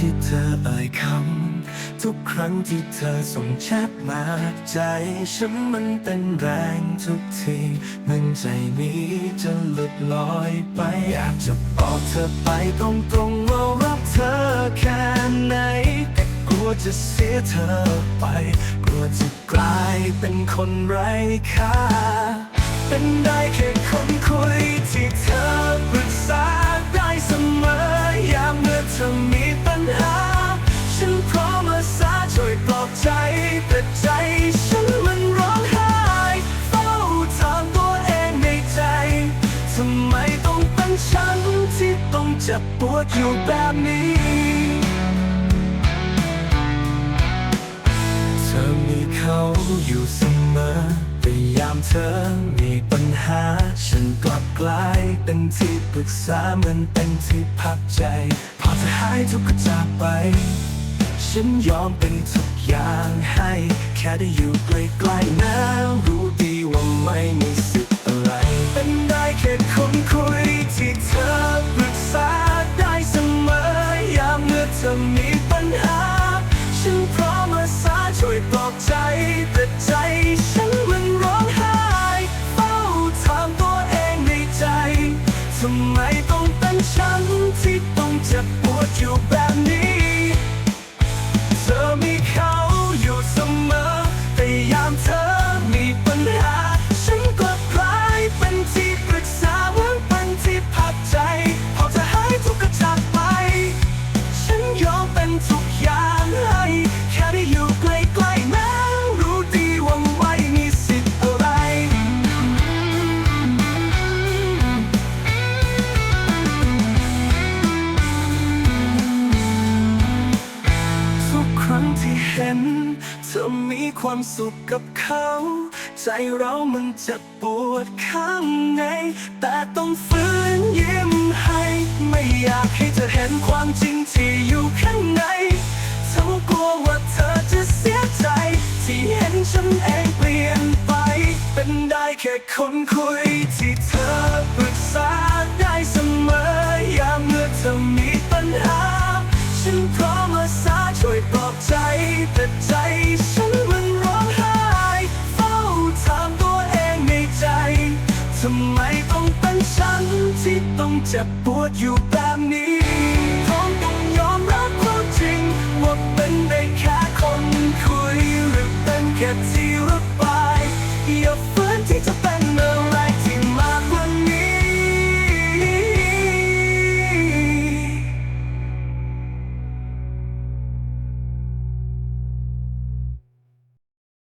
ที่เธอเอ่ยคำ ทุกครั้งที่เธอส่งแชทมา ใจฉันมันเต้นแรงทุกทีเหมันใจนี้จะหลุดลอยไป อยากจะบอกเธอไปตรงๆว่ารักเธอแค่ไหน แต่กลัวจะเสียเธอไป กลัวจะกลายเป็นคนไร้ค่า เป็นได้แค่คนคุยที่เธอาสาช่วยปลอบใจ แต่ใจฉันมันร้องไห้เฝ้าถามตัวเองในใจทำไมต้องเป็นฉันที่ต้องเจ็บปวดอยู่แบบนี้ เธอมีเขาอยู่เสมอแต่ยามเธอมีปัญหา ฉันกลับกลายเป็นที่ปรึกษาเหมือนเป็นที่พักใจ พอเธอหายทุกข์ก็จากไป ฉันยอมเป็นทุกอย่างให้ แค่ได้อยู่ใกล้ๆนะรู้ดีว่าไม่มีสิทธิ์อะไร เป็นได้แค่คนคุยที่เธอปรึกษาได้เสมอยามเมื่อเธอมีปัญหา ฉันพร้อมมาสาช่วยปลอบใจแต่ใจฉัน ห็น เธอมีความสุขกับเขา ใจเรามันจะปวดข้างใน แต่ต้องฝืนยิ้มให้ ไม่อยากให้เธอเห็นความจริงที่อยู่ข้างในเธอกลัวว่าเธอจะเสียใจ ที่เห็นฉันเองเปลี่ยนไป เป็นได้แค่คนคุยที่เธอปรึกษาได้ จ็บปวดอยู่แบบนี้พร้อมต้องยอมรับความจริงว่าเป็นได้แค่คนคุยหรือเป็นแค่ที่